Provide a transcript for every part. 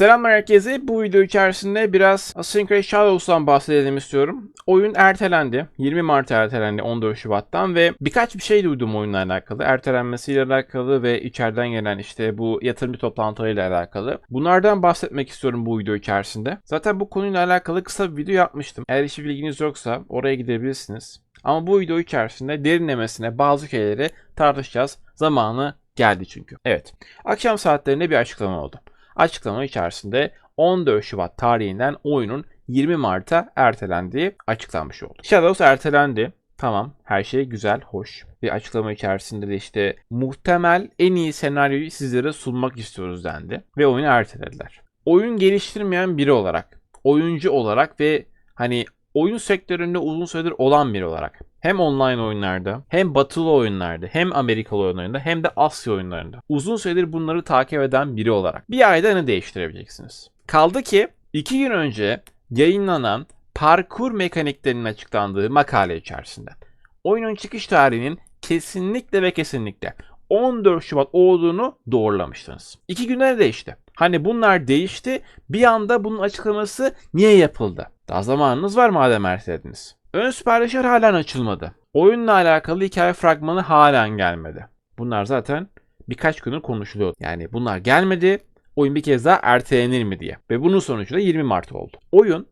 Selamlar herkese. Bu video içerisinde biraz Creed Shadows'tan bahsedelim istiyorum. Oyun ertelendi. 20 Mart ertelendi 14 Şubat'tan ve birkaç bir şey duydum oyunla alakalı. Ertelenmesiyle alakalı ve içeriden gelen işte bu yatırımcı toplantılarıyla alakalı. Bunlardan bahsetmek istiyorum bu video içerisinde. Zaten bu konuyla alakalı kısa bir video yapmıştım. Eğer hiç bilginiz yoksa oraya gidebilirsiniz. Ama bu video içerisinde derinlemesine bazı şeyleri tartışacağız. Zamanı geldi çünkü. Evet. Akşam saatlerinde bir açıklama oldu. Açıklama içerisinde 14 Şubat tarihinden oyunun 20 Mart'a ertelendiği açıklanmış oldu. Shadows ertelendi. Tamam her şey güzel, hoş. Bir açıklama içerisinde de işte muhtemel en iyi senaryoyu sizlere sunmak istiyoruz dendi. Ve oyunu ertelediler. Oyun geliştirmeyen biri olarak, oyuncu olarak ve hani oyun sektöründe uzun süredir olan biri olarak hem online oyunlarda hem batılı oyunlarda hem Amerikalı oyunlarında hem de Asya oyunlarında uzun süredir bunları takip eden biri olarak bir ayda ne değiştirebileceksiniz? Kaldı ki iki gün önce yayınlanan parkur mekaniklerinin açıklandığı makale içerisinde oyunun çıkış tarihinin kesinlikle ve kesinlikle 14 Şubat olduğunu doğrulamıştınız. İki günler değişti. Hani bunlar değişti. Bir anda bunun açıklaması niye yapıldı? Daha zamanınız var madem ertelediniz. Ön siparişler halen açılmadı. Oyunla alakalı hikaye fragmanı halen gelmedi. Bunlar zaten birkaç gündür konuşuluyor. Yani bunlar gelmedi. Oyun bir kez daha ertelenir mi diye. Ve bunun sonucu da 20 Mart oldu. Oyun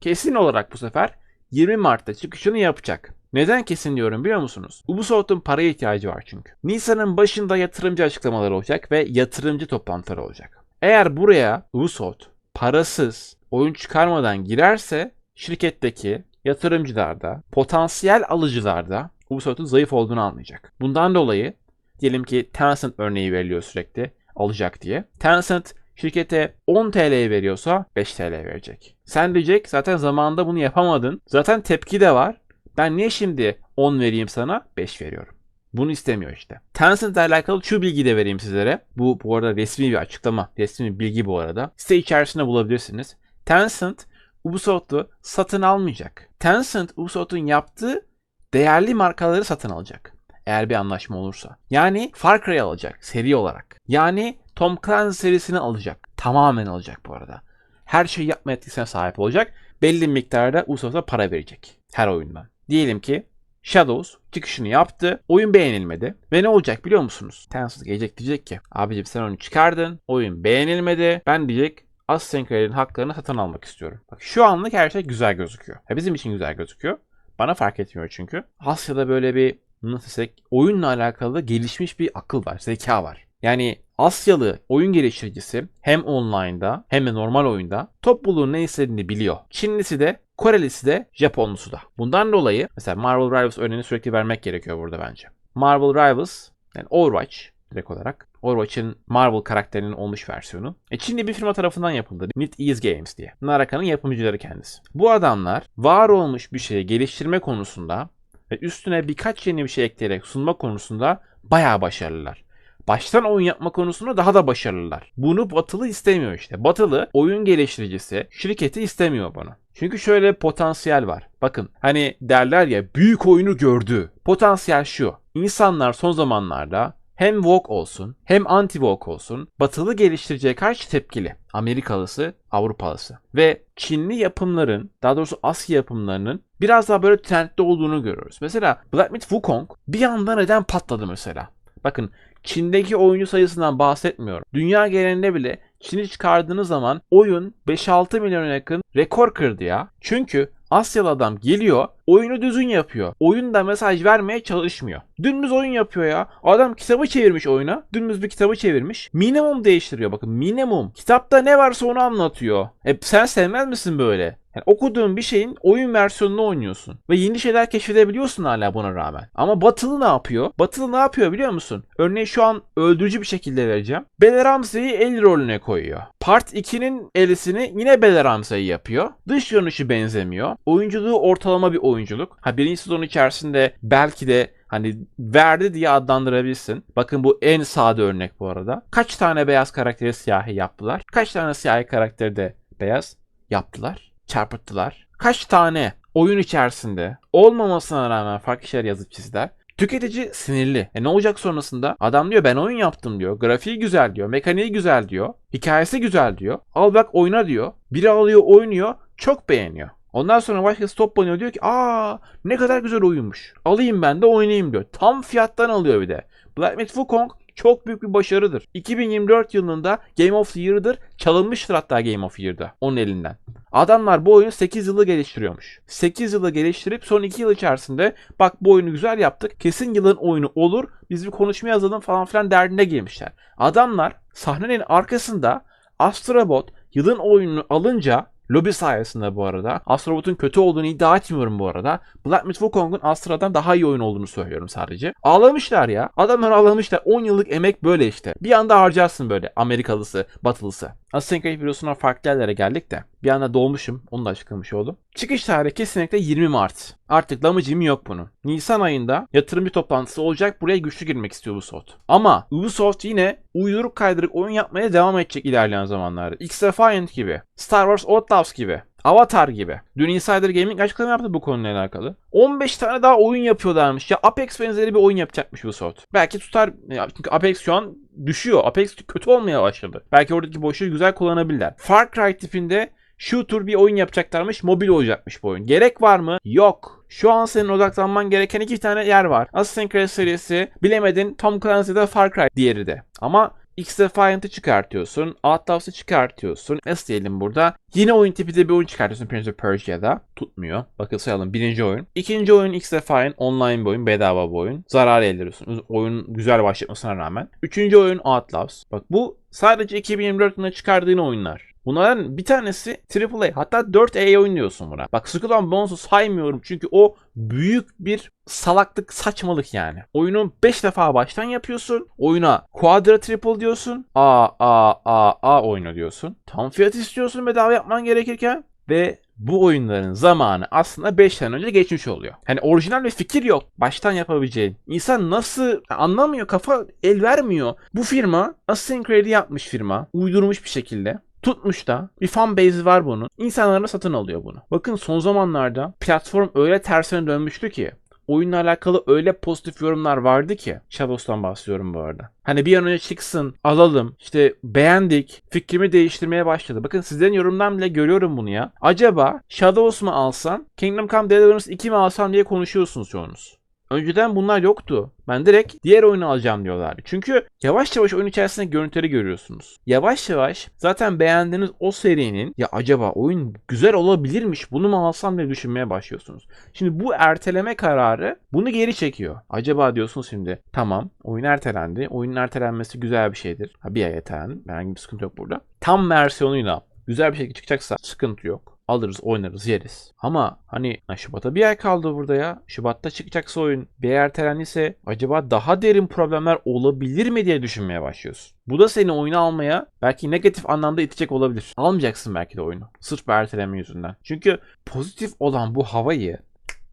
kesin olarak bu sefer 20 Mart'ta çıkışını yapacak. Neden kesin diyorum biliyor musunuz? Ubisoft'un paraya ihtiyacı var çünkü. Nisan'ın başında yatırımcı açıklamaları olacak ve yatırımcı toplantıları olacak. Eğer buraya Ubisoft parasız oyun çıkarmadan girerse şirketteki yatırımcılarda, potansiyel alıcılarda Ubisoft'un zayıf olduğunu anlayacak. Bundan dolayı diyelim ki Tencent örneği veriliyor sürekli alacak diye. Tencent şirkete 10 TL veriyorsa 5 TL verecek. Sen diyecek zaten zamanında bunu yapamadın. Zaten tepki de var. Ben niye şimdi 10 vereyim sana 5 veriyorum. Bunu istemiyor işte. Tencent ile alakalı şu bilgiyi de vereyim sizlere. Bu bu arada resmi bir açıklama. Resmi bir bilgi bu arada. Site içerisinde bulabilirsiniz. Tencent Ubisoft'u satın almayacak. Tencent Ubisoft'un yaptığı değerli markaları satın alacak. Eğer bir anlaşma olursa. Yani Far Cry alacak seri olarak. Yani Tom Clancy serisini alacak. Tamamen alacak bu arada. Her şeyi yapma yetkisine sahip olacak. Belli miktarda Ubisoft'a para verecek. Her oyundan. Diyelim ki Shadows çıkışını yaptı. Oyun beğenilmedi. Ve ne olacak biliyor musunuz? Tencent gelecek diyecek ki abicim sen onu çıkardın. Oyun beğenilmedi. Ben diyecek Creed'in haklarını satın almak istiyorum. Bak şu anlık her şey güzel gözüküyor. Ya bizim için güzel gözüküyor. Bana fark etmiyor çünkü. Asya'da böyle bir nasıl desek oyunla alakalı gelişmiş bir akıl var, zeka var. Yani Asyalı oyun geliştiricisi hem online'da hem de normal oyunda topluluğun ne istediğini biliyor. Çinlisi de Korelisi de Japonlusu da. Bundan dolayı mesela Marvel Rivals örneğini sürekli vermek gerekiyor burada bence. Marvel Rivals yani Overwatch direkt olarak Overwatch'ın Marvel karakterinin olmuş versiyonu. E Çinli bir firma tarafından yapıldı. NetEase Games diye. Naraka'nın yapımcıları kendisi. Bu adamlar var olmuş bir şeyi geliştirme konusunda ve üstüne birkaç yeni bir şey ekleyerek sunma konusunda bayağı başarılılar. Baştan oyun yapma konusunda daha da başarılılar. Bunu Batılı istemiyor işte. Batılı oyun geliştiricisi şirketi istemiyor bunu. Çünkü şöyle potansiyel var. Bakın hani derler ya büyük oyunu gördü. Potansiyel şu. İnsanlar son zamanlarda hem woke olsun hem anti woke olsun batılı geliştiriciye karşı tepkili. Amerikalısı, Avrupalısı. Ve Çinli yapımların, daha doğrusu Asya yapımlarının biraz daha böyle trendde olduğunu görüyoruz. Mesela Black Myth Wukong bir anda neden patladı mesela? Bakın Çin'deki oyuncu sayısından bahsetmiyorum. Dünya genelinde bile Çin'i çıkardığınız zaman oyun 5-6 milyona yakın rekor kırdı ya. Çünkü Asyalı adam geliyor, oyunu düzgün yapıyor. Oyunda mesaj vermeye çalışmıyor. Dümdüz oyun yapıyor ya. Adam kitabı çevirmiş oyuna. Dümdüz bir kitabı çevirmiş. Minimum değiştiriyor bakın minimum. Kitapta ne varsa onu anlatıyor. E sen sevmez misin böyle? Yani okuduğun bir şeyin oyun versiyonunu oynuyorsun. Ve yeni şeyler keşfedebiliyorsun hala buna rağmen. Ama Batılı ne yapıyor? Batılı ne yapıyor biliyor musun? Örneğin şu an öldürücü bir şekilde vereceğim. Bella Ramsey'i el rolüne koyuyor. Part 2'nin elisini yine Bella Ramsey yapıyor. Dış görünüşü benzemiyor. Oyunculuğu ortalama bir oyunculuk. Ha birinci sezon içerisinde belki de hani verdi diye adlandırabilirsin. Bakın bu en sade örnek bu arada. Kaç tane beyaz karakteri siyahi yaptılar? Kaç tane siyahi karakteri de beyaz yaptılar? Çarpıttılar. Kaç tane oyun içerisinde olmamasına rağmen farklı şeyler yazıp çizdiler? Tüketici sinirli. E ne olacak sonrasında? Adam diyor ben oyun yaptım diyor. Grafiği güzel diyor. Mekaniği güzel diyor. Hikayesi güzel diyor. Al bak oyna diyor. Biri alıyor oynuyor. Çok beğeniyor. Ondan sonra başkası toplanıyor diyor ki aa ne kadar güzel oyunmuş. Alayım ben de oynayayım diyor. Tam fiyattan alıyor bir de. Black Myth Wukong çok büyük bir başarıdır. 2024 yılında Game of the Year'dır. Çalınmıştır hatta Game of Year'da onun elinden. Adamlar bu oyunu 8 yılı geliştiriyormuş. 8 yılı geliştirip son 2 yıl içerisinde bak bu oyunu güzel yaptık. Kesin yılın oyunu olur. Biz bir konuşma yazalım falan filan derdine girmişler. Adamlar sahnenin arkasında Astrobot yılın oyununu alınca Lobby sayesinde bu arada. Astrobot'un kötü olduğunu iddia etmiyorum bu arada. Black Myth Wukong'un Astra'dan daha iyi oyun olduğunu söylüyorum sadece. Ağlamışlar ya. Adamlar ağlamışlar. 10 yıllık emek böyle işte. Bir anda harcarsın böyle Amerikalısı, Batılısı. Assassin's Creed videosuna farklı yerlere geldik de. Bir anda dolmuşum. Onu da açıklamış oldum. Çıkış tarihi kesinlikle 20 Mart. Artık lamıcım yok bunun. Nisan ayında yatırımcı toplantısı olacak. Buraya güçlü girmek istiyor Ubisoft. Ama Ubisoft yine uyduruk kaydırık oyun yapmaya devam edecek ilerleyen zamanlarda. X-Defiant gibi. Star Wars Outlaws gibi. Avatar gibi. Dün Insider Gaming açıklama yaptı bu konuyla alakalı. 15 tane daha oyun yapıyorlarmış. Ya Apex benzeri bir oyun yapacakmış Ubisoft. Belki tutar. Çünkü Apex şu an düşüyor. Apex kötü olmaya başladı. Belki oradaki boşluğu güzel kullanabilirler. Far Cry tipinde shooter bir oyun yapacaklarmış. Mobil olacakmış bu oyun. Gerek var mı? Yok. Şu an senin odaklanman gereken iki tane yer var. Assassin's Creed serisi, bilemedin Tom Clancy'de Far Cry diğeri de. Ama X-Defiant'ı çıkartıyorsun. Outlaws'ı çıkartıyorsun. Nasıl diyelim burada? Yine oyun tipi de bir oyun çıkartıyorsun Prince of Persia'da. Tutmuyor. Bakın sayalım. Birinci oyun. İkinci oyun X-Defiant. Online bir oyun. Bedava bir oyun. Zarar elde ediyorsun. Oyun güzel başlatmasına rağmen. Üçüncü oyun Outlaws. Bak bu sadece 2024 yılında çıkardığın oyunlar. Bunların bir tanesi AAA hatta 4A oyun diyorsun buna. Bak Skull and Bones'u saymıyorum çünkü o büyük bir salaklık saçmalık yani. Oyunu 5 defa baştan yapıyorsun. Oyuna Quadra Triple diyorsun. A A A A oyunu diyorsun. Tam fiyat istiyorsun bedava yapman gerekirken ve bu oyunların zamanı aslında 5 sene önce geçmiş oluyor. Hani orijinal bir fikir yok baştan yapabileceğin. İnsan nasıl anlamıyor kafa el vermiyor. Bu firma Assassin's Creed'i yapmış firma. Uydurmuş bir şekilde tutmuş da bir fan base var bunun. İnsanlar satın alıyor bunu. Bakın son zamanlarda platform öyle tersine dönmüştü ki oyunla alakalı öyle pozitif yorumlar vardı ki. Shadows'tan bahsediyorum bu arada. Hani bir an önce çıksın, alalım, işte beğendik, fikrimi değiştirmeye başladı. Bakın sizlerin yorumdan bile görüyorum bunu ya. Acaba Shadows mu alsam, Kingdom Come Deliverance 2 mi alsam diye konuşuyorsunuz çoğunuz. Önceden bunlar yoktu. Ben direkt diğer oyunu alacağım diyorlardı. Çünkü yavaş yavaş oyun içerisinde görüntüleri görüyorsunuz. Yavaş yavaş zaten beğendiğiniz o serinin ya acaba oyun güzel olabilirmiş bunu mu alsam diye düşünmeye başlıyorsunuz. Şimdi bu erteleme kararı bunu geri çekiyor. Acaba diyorsunuz şimdi tamam oyun ertelendi. Oyunun ertelenmesi güzel bir şeydir. Ha, bir ay ertelendi. Herhangi bir sıkıntı yok burada. Tam versiyonuyla güzel bir şekilde çıkacaksa sıkıntı yok alırız, oynarız, yeriz. Ama hani Şubat'a bir ay kaldı burada ya. Şubat'ta çıkacaksa oyun bir ertelendiyse acaba daha derin problemler olabilir mi diye düşünmeye başlıyorsun. Bu da seni oyunu almaya belki negatif anlamda itecek olabilir. Almayacaksın belki de oyunu. Sırf bir erteleme yüzünden. Çünkü pozitif olan bu havayı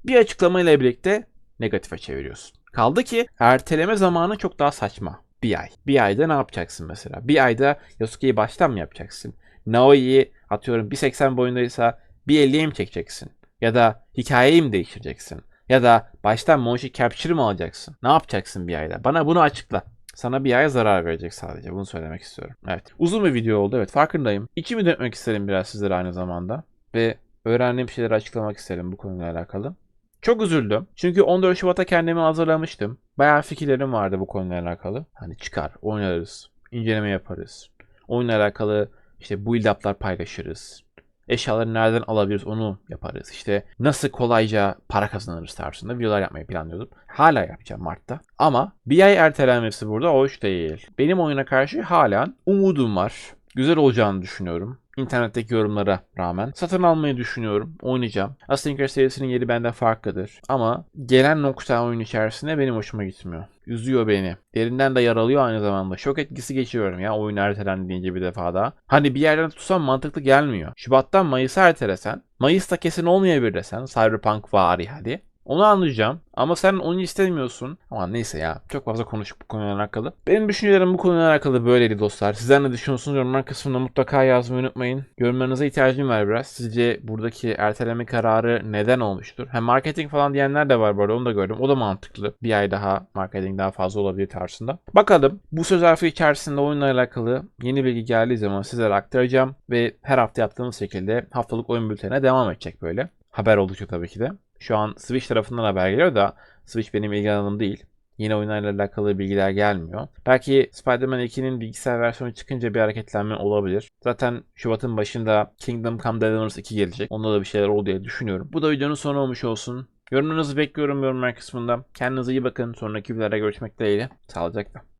bir açıklamayla birlikte negatife çeviriyorsun. Kaldı ki erteleme zamanı çok daha saçma. Bir ay. Bir ayda ne yapacaksın mesela? Bir ayda Yasuke'yi baştan mı yapacaksın? Naoi'yi atıyorum 1.80 boyundaysa 1.50'ye mi çekeceksin? Ya da hikayeyi mi değiştireceksin? Ya da baştan Monshi Capture mı alacaksın? Ne yapacaksın bir ayda? Bana bunu açıkla. Sana bir aya zarar verecek sadece. Bunu söylemek istiyorum. Evet. Uzun bir video oldu. Evet farkındayım. İçimi dökmek isterim biraz sizlere aynı zamanda. Ve öğrendiğim şeyleri açıklamak isterim bu konuyla alakalı. Çok üzüldüm. Çünkü 14 Şubat'a kendimi hazırlamıştım. Bayağı fikirlerim vardı bu konuyla alakalı. Hani çıkar, oynarız, inceleme yaparız. Oyunla alakalı işte build up'lar paylaşırız. Eşyaları nereden alabiliriz onu yaparız. İşte nasıl kolayca para kazanırız tarzında videolar yapmayı planlıyordum. Hala yapacağım Mart'ta. Ama bir ay ertelenmesi burada hoş değil. Benim oyuna karşı halen umudum var. Güzel olacağını düşünüyorum. İnternetteki yorumlara rağmen. Satın almayı düşünüyorum. Oynayacağım. Assassin's Creed serisinin yeri bende farklıdır. Ama gelen nokta oyun içerisinde benim hoşuma gitmiyor. Üzüyor beni. Derinden de yaralıyor aynı zamanda. Şok etkisi geçiriyorum ya oyun ertelendi deyince bir defa daha. Hani bir yerden tutsam mantıklı gelmiyor. Şubattan Mayıs'a ertelesen. Mayıs'ta kesin olmayabilir desen. Cyberpunk vari hadi. Onu anlayacağım. Ama sen onu istemiyorsun. Ama neyse ya. Çok fazla konuştuk bu konuyla alakalı. Benim düşüncelerim bu konuyla alakalı böyleydi dostlar. Sizler ne düşünüyorsunuz? Yorumlar kısmında mutlaka yazmayı unutmayın. Yorumlarınıza ihtiyacım var biraz. Sizce buradaki erteleme kararı neden olmuştur? Hem marketing falan diyenler de var bu arada onu da gördüm. O da mantıklı. Bir ay daha marketing daha fazla olabilir tarzında. Bakalım bu söz harfi içerisinde oyunla alakalı yeni bilgi geldiği zaman sizlere aktaracağım. Ve her hafta yaptığımız şekilde haftalık oyun bültenine devam edecek böyle. Haber oldukça tabii ki de. Şu an Switch tarafından haber geliyor da Switch benim ilgi alanım değil. Yeni oyunlarla alakalı bilgiler gelmiyor. Belki Spider-Man 2'nin bilgisayar versiyonu çıkınca bir hareketlenme olabilir. Zaten Şubat'ın başında Kingdom Come Deliverance 2 gelecek. Onda da bir şeyler oldu diye düşünüyorum. Bu da videonun sonu olmuş olsun. Yorumlarınızı bekliyorum yorumlar kısmında. Kendinize iyi bakın. Sonraki videolarda görüşmek dileğiyle. Sağlıcakla.